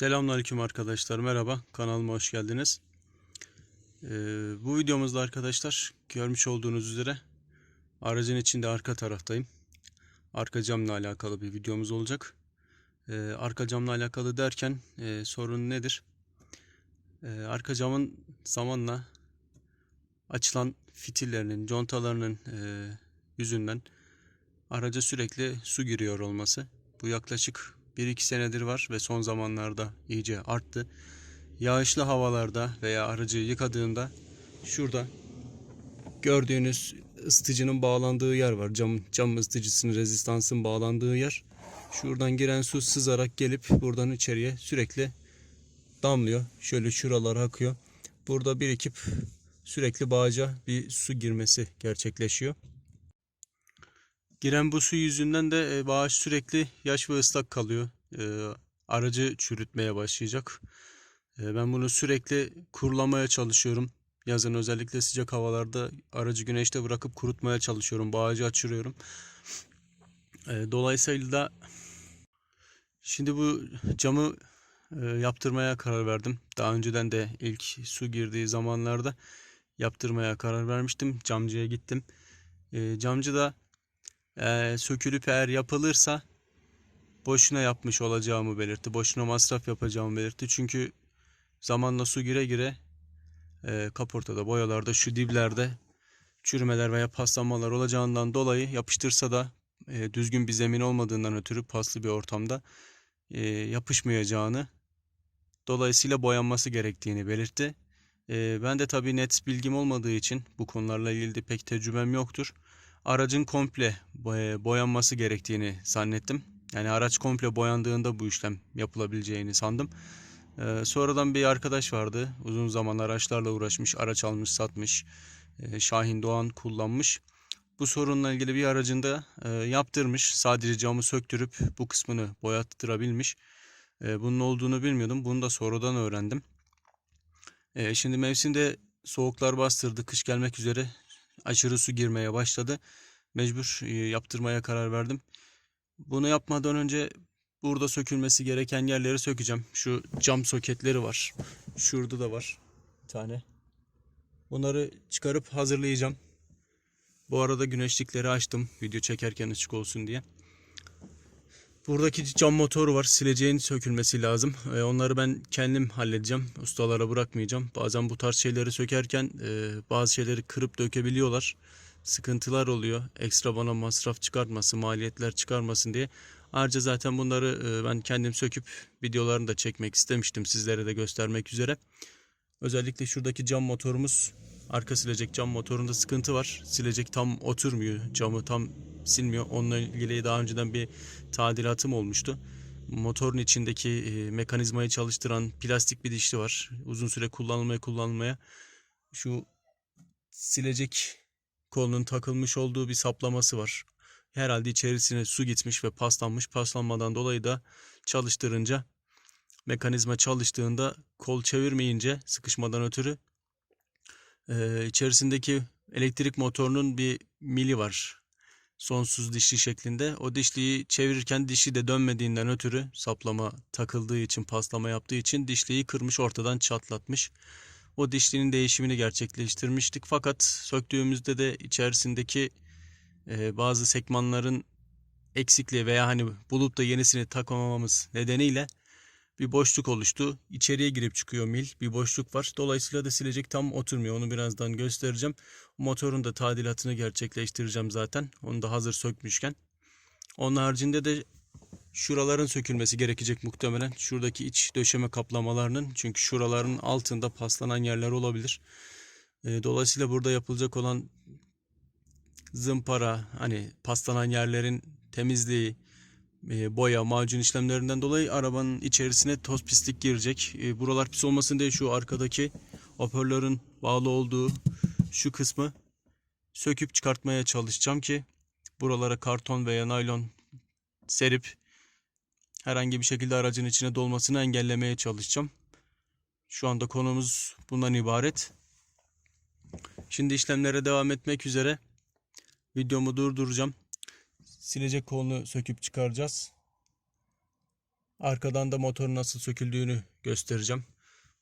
Selamünaleyküm arkadaşlar. Merhaba. Kanalıma hoş geldiniz. Ee, bu videomuzda arkadaşlar görmüş olduğunuz üzere aracın içinde arka taraftayım. Arka camla alakalı bir videomuz olacak. Ee, arka camla alakalı derken e, sorun nedir? Ee, arka camın zamanla açılan fitillerinin, contalarının e, yüzünden araca sürekli su giriyor olması. Bu yaklaşık 1-2 senedir var ve son zamanlarda iyice arttı. Yağışlı havalarda veya aracı yıkadığında şurada gördüğünüz ısıtıcının bağlandığı yer var. Cam, cam ısıtıcısının rezistansın bağlandığı yer. Şuradan giren su sızarak gelip buradan içeriye sürekli damlıyor. Şöyle şuralara akıyor. Burada birikip sürekli bağaca bir su girmesi gerçekleşiyor. Giren bu su yüzünden de e, bağış sürekli yaş ve ıslak kalıyor. E, aracı çürütmeye başlayacak. E, ben bunu sürekli kurulamaya çalışıyorum. Yazın özellikle sıcak havalarda aracı güneşte bırakıp kurutmaya çalışıyorum. Bağacı açıyorum. E, dolayısıyla da şimdi bu camı yaptırmaya karar verdim. Daha önceden de ilk su girdiği zamanlarda yaptırmaya karar vermiştim. Camcıya gittim. Camcı da eee, sökülüp eğer yapılırsa boşuna yapmış olacağımı belirtti. Boşuna masraf yapacağımı belirtti. Çünkü zamanla su gire gire eee, kaportada, boyalarda, şu diblerde çürümeler veya paslanmalar olacağından dolayı yapıştırsa da eee, düzgün bir zemin olmadığından ötürü paslı bir ortamda eee, yapışmayacağını dolayısıyla boyanması gerektiğini belirtti. Eee, ben de tabii net bilgim olmadığı için bu konularla ilgili pek tecrübem yoktur aracın komple boya- boyanması gerektiğini zannettim. Yani araç komple boyandığında bu işlem yapılabileceğini sandım. Ee, sonradan bir arkadaş vardı. Uzun zaman araçlarla uğraşmış, araç almış, satmış. Ee, Şahin Doğan kullanmış. Bu sorunla ilgili bir aracında e, yaptırmış. Sadece camı söktürüp bu kısmını boyattırabilmiş. Ee, bunun olduğunu bilmiyordum. Bunu da sonradan öğrendim. Şimdi mevsimde soğuklar bastırdı. Kış gelmek üzere aşırı su girmeye başladı. Mecbur e, yaptırmaya karar verdim. Bunu yapmadan önce burada sökülmesi gereken yerleri sökeceğim. Şu cam soketleri var. Şurada da var bir tane. Bunları çıkarıp hazırlayacağım. Bu arada güneşlikleri açtım video çekerken açık olsun diye. Buradaki cam motoru var. Sileceğin sökülmesi lazım. E, onları ben kendim halledeceğim. Ustalara bırakmayacağım. Bazen bu tarz şeyleri sökerken e, bazı şeyleri kırıp dökebiliyorlar. Sıkıntılar oluyor. Ekstra bana masraf çıkartmasın, maliyetler çıkarmasın diye. Ayrıca zaten bunları e, ben kendim söküp videolarını da çekmek istemiştim. Sizlere de göstermek üzere. Özellikle şuradaki cam motorumuz arka silecek cam motorunda sıkıntı var. Silecek tam oturmuyor. Camı tam silmiyor. Onunla ilgili daha önceden bir tadilatım olmuştu. Motorun içindeki e, mekanizmayı çalıştıran plastik bir dişli var. Uzun süre kullanılmaya kullanılmaya şu silecek kolunun takılmış olduğu bir saplaması var. Herhalde içerisine su gitmiş ve paslanmış. Paslanmadan dolayı da çalıştırınca mekanizma çalıştığında kol çevirmeyince sıkışmadan ötürü e, içerisindeki elektrik motorunun bir mili var. Sonsuz dişli şeklinde. O dişliyi çevirirken dişi de dönmediğinden ötürü saplama takıldığı için paslama yaptığı için dişliyi kırmış ortadan çatlatmış. O dişlinin değişimini gerçekleştirmiştik. Fakat söktüğümüzde de içerisindeki e, bazı sekmanların eksikliği veya hani bulup da yenisini takamamamız nedeniyle bir boşluk oluştu. İçeriye girip çıkıyor mil. Bir boşluk var. Dolayısıyla da silecek tam oturmuyor. Onu birazdan göstereceğim. Motorun da tadilatını gerçekleştireceğim zaten. Onu da hazır sökmüşken. Onun haricinde de şuraların sökülmesi gerekecek muhtemelen. Şuradaki iç döşeme kaplamalarının. Çünkü şuraların altında paslanan yerler olabilir. E, Dolayısıyla burada yapılacak olan zımpara, hani paslanan yerlerin temizliği, boya, macun işlemlerinden dolayı arabanın içerisine toz pislik girecek. E, buralar pis olmasın diye şu arkadaki hoparlörün bağlı olduğu şu kısmı söküp çıkartmaya çalışacağım ki buralara karton veya naylon serip herhangi bir şekilde aracın içine dolmasını engellemeye çalışacağım. Şu anda konumuz bundan ibaret. Şimdi işlemlere devam etmek üzere videomu durduracağım. Silecek kolunu söküp çıkaracağız. Arkadan da motorun nasıl söküldüğünü göstereceğim.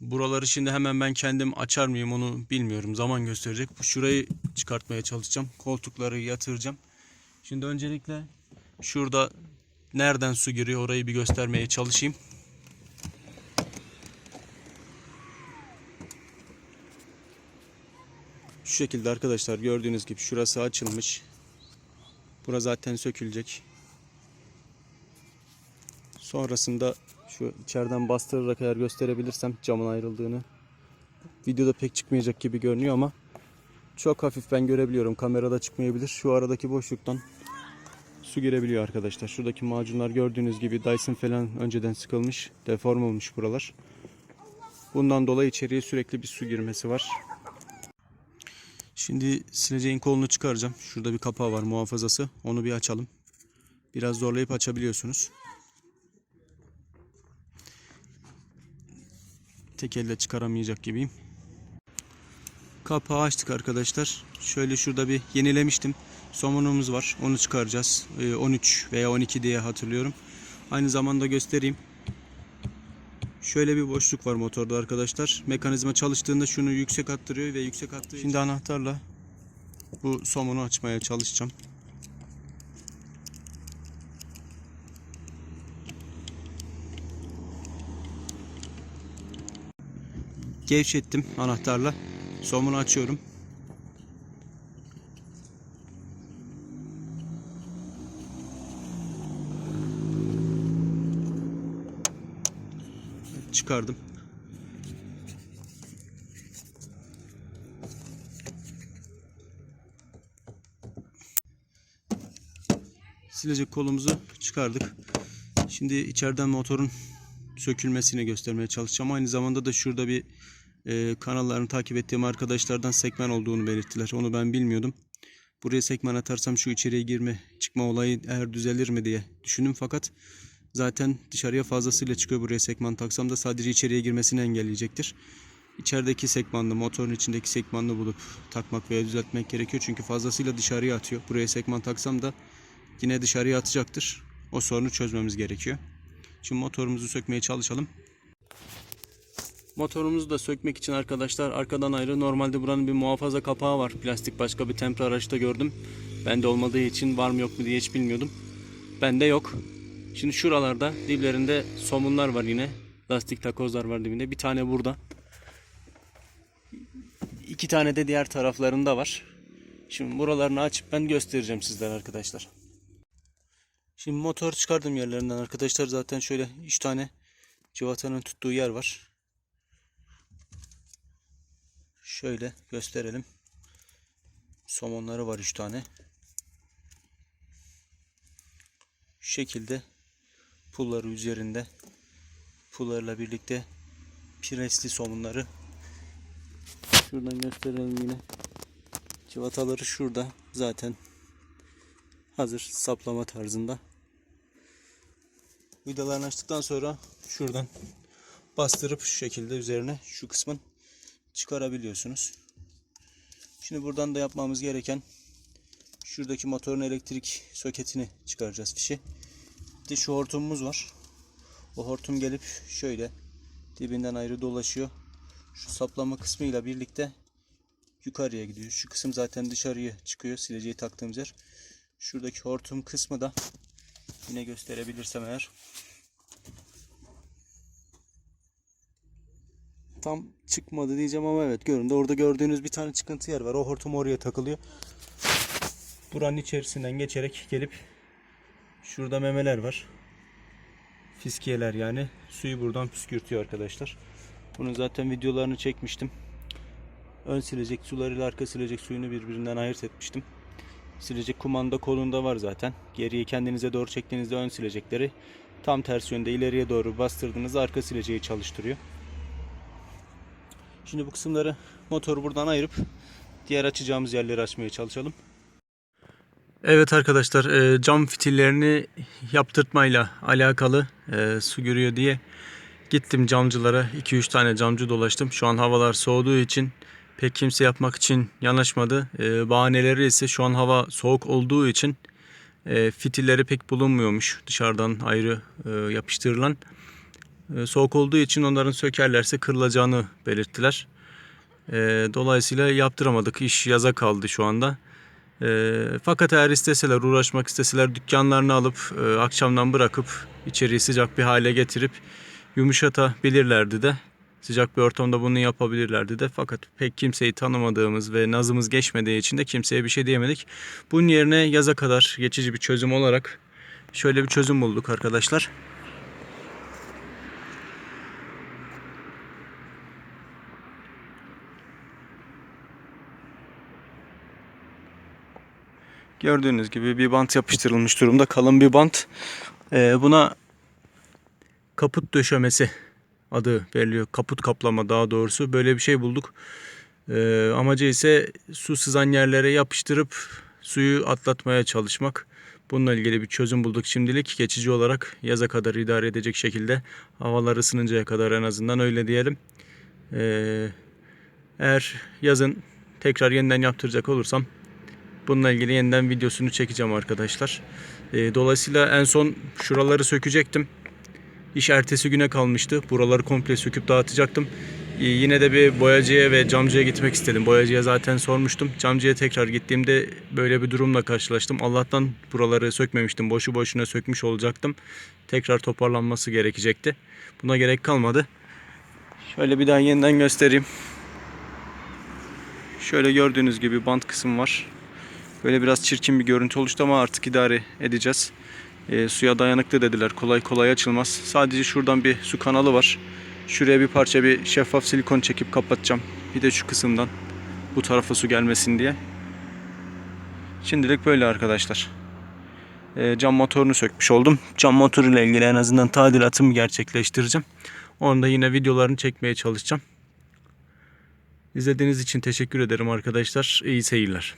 Buraları şimdi hemen ben kendim açar mıyım onu bilmiyorum. Zaman gösterecek. Şurayı çıkartmaya çalışacağım. Koltukları yatıracağım. Şimdi öncelikle şurada nereden su giriyor orayı bir göstermeye çalışayım. Şu şekilde arkadaşlar gördüğünüz gibi şurası açılmış. Bura zaten sökülecek. Sonrasında şu içeriden bastırarak eğer gösterebilirsem camın ayrıldığını. Videoda pek çıkmayacak gibi görünüyor ama çok hafif ben görebiliyorum. Kamerada çıkmayabilir. Şu aradaki boşluktan su girebiliyor arkadaşlar. Şuradaki macunlar gördüğünüz gibi Dyson falan önceden sıkılmış. Deform olmuş buralar. Bundan dolayı içeriye sürekli bir su girmesi var. Şimdi sileceğin kolunu çıkaracağım. Şurada bir kapağı var muhafazası. Onu bir açalım. Biraz zorlayıp açabiliyorsunuz. Tek elle çıkaramayacak gibiyim. Kapağı açtık arkadaşlar. Şöyle şurada bir yenilemiştim. Somunumuz var. Onu çıkaracağız. Ee, 13 veya 12 diye hatırlıyorum. Aynı zamanda göstereyim. Şöyle bir boşluk var motorda arkadaşlar. Mekanizma çalıştığında şunu yüksek attırıyor ve yüksek attığı Şimdi anahtarla bu somunu açmaya çalışacağım. Gevşettim anahtarla. Somunu açıyorum. Çıkardım. Silecek kolumuzu çıkardık. Şimdi içeriden motorun sökülmesini göstermeye çalışacağım. Aynı zamanda da şurada bir e, kanallarını takip ettiğim arkadaşlardan sekmen olduğunu belirttiler. Onu ben bilmiyordum. Buraya sekmen atarsam şu içeriye girme çıkma olayı eğer düzelir mi diye düşündüm fakat zaten dışarıya fazlasıyla çıkıyor buraya sekman taksam da sadece içeriye girmesini engelleyecektir. İçerideki sekmanlı motorun içindeki sekmanlı bulup takmak veya düzeltmek gerekiyor çünkü fazlasıyla dışarıya atıyor. Buraya sekman taksam da yine dışarıya atacaktır. O sorunu çözmemiz gerekiyor. Şimdi motorumuzu sökmeye çalışalım. Motorumuzu da sökmek için arkadaşlar arkadan ayrı normalde buranın bir muhafaza kapağı var. Plastik başka bir temper araçta gördüm. Bende olmadığı için var mı yok mu diye hiç bilmiyordum. Bende yok. Şimdi şuralarda diplerinde somunlar var yine. Lastik takozlar var dibinde. Bir tane burada. İki tane de diğer taraflarında var. Şimdi buralarını açıp ben göstereceğim sizlere arkadaşlar. Şimdi motor çıkardım yerlerinden arkadaşlar. Zaten şöyle 3 tane cıvatanın tuttuğu yer var. Şöyle gösterelim. Somonları var 3 tane. Şu şekilde pulları üzerinde pullarla birlikte presli somunları şuradan gösterelim yine civataları şurada zaten hazır saplama tarzında vidalarını açtıktan sonra şuradan bastırıp şu şekilde üzerine şu kısmın çıkarabiliyorsunuz. Şimdi buradan da yapmamız gereken şuradaki motorun elektrik soketini çıkaracağız fişi. De şu hortumumuz var. O hortum gelip şöyle dibinden ayrı dolaşıyor. Şu saplama kısmıyla birlikte yukarıya gidiyor. Şu kısım zaten dışarıya çıkıyor. Sileceği taktığımız yer. Şuradaki hortum kısmı da yine gösterebilirsem eğer. Tam çıkmadı diyeceğim ama evet göründü. Orada gördüğünüz bir tane çıkıntı yer var. O hortum oraya takılıyor. Buranın içerisinden geçerek gelip şurada memeler var. Fiskiyeler yani. Suyu buradan püskürtüyor arkadaşlar. Bunun zaten videolarını çekmiştim. Ön silecek sularıyla arka silecek suyunu birbirinden ayırt etmiştim. Silecek kumanda kolunda var zaten. Geriye kendinize doğru çektiğinizde ön silecekleri tam ters yönde ileriye doğru bastırdığınızda arka sileceği çalıştırıyor. Şimdi bu kısımları motoru buradan ayırıp diğer açacağımız yerleri açmaya çalışalım. Evet arkadaşlar e, cam fitillerini yaptırtmayla alakalı e, su görüyor diye gittim camcılara 2-3 tane camcı dolaştım. Şu an havalar soğuduğu için pek kimse yapmak için yanaşmadı. E, bahaneleri ise şu an hava soğuk olduğu için fitilleri pek bulunmuyormuş dışarıdan ayrı yapıştırılan. Soğuk olduğu için onların sökerlerse kırılacağını belirttiler. Dolayısıyla yaptıramadık. İş yaza kaldı şu anda. E, fakat eğer isteseler, uğraşmak isteseler dükkanlarını alıp e, akşamdan bırakıp içeriği sıcak bir hale getirip yumuşatabilirlerdi de. Sıcak bir ortamda bunu yapabilirlerdi de. Fakat pek kimseyi tanımadığımız ve nazımız geçmediği için de kimseye bir şey diyemedik. Bunun yerine yaza kadar geçici bir çözüm olarak şöyle bir çözüm bulduk arkadaşlar. Gördüğünüz gibi bir bant yapıştırılmış durumda. Kalın bir bant. Ee, buna kaput döşemesi adı veriliyor. Kaput kaplama daha doğrusu. Böyle bir şey bulduk. Ee, amacı ise su sızan yerlere yapıştırıp suyu atlatmaya çalışmak. Bununla ilgili bir çözüm bulduk şimdilik. Geçici olarak yaza kadar idare edecek şekilde havalar ısınıncaya kadar en azından öyle diyelim. Ee, eğer yazın tekrar yeniden yaptıracak olursam bununla ilgili yeniden videosunu çekeceğim arkadaşlar. Ee, dolayısıyla en son şuraları sökecektim. İş ertesi güne kalmıştı. Buraları komple söküp dağıtacaktım. Ee, yine de bir boyacıya ve camcıya gitmek istedim. Boyacıya zaten sormuştum. Camcıya tekrar gittiğimde böyle bir durumla karşılaştım. Allah'tan buraları sökmemiştim. Boşu boşuna sökmüş olacaktım. Tekrar toparlanması gerekecekti. Buna gerek kalmadı. Şöyle bir daha yeniden göstereyim. Şöyle gördüğünüz gibi bant kısım var. Böyle biraz çirkin bir görüntü oluştu ama artık idare edeceğiz. E, suya dayanıklı dediler. Kolay kolay açılmaz. Sadece şuradan bir su kanalı var. Şuraya bir parça bir şeffaf silikon çekip kapatacağım. Bir de şu kısımdan bu tarafa su gelmesin diye. Şimdilik böyle arkadaşlar. E, cam motorunu sökmüş oldum. Cam motoruyla ilgili en azından tadilatımı gerçekleştireceğim. Onu da yine videolarını çekmeye çalışacağım. İzlediğiniz için teşekkür ederim arkadaşlar. İyi seyirler.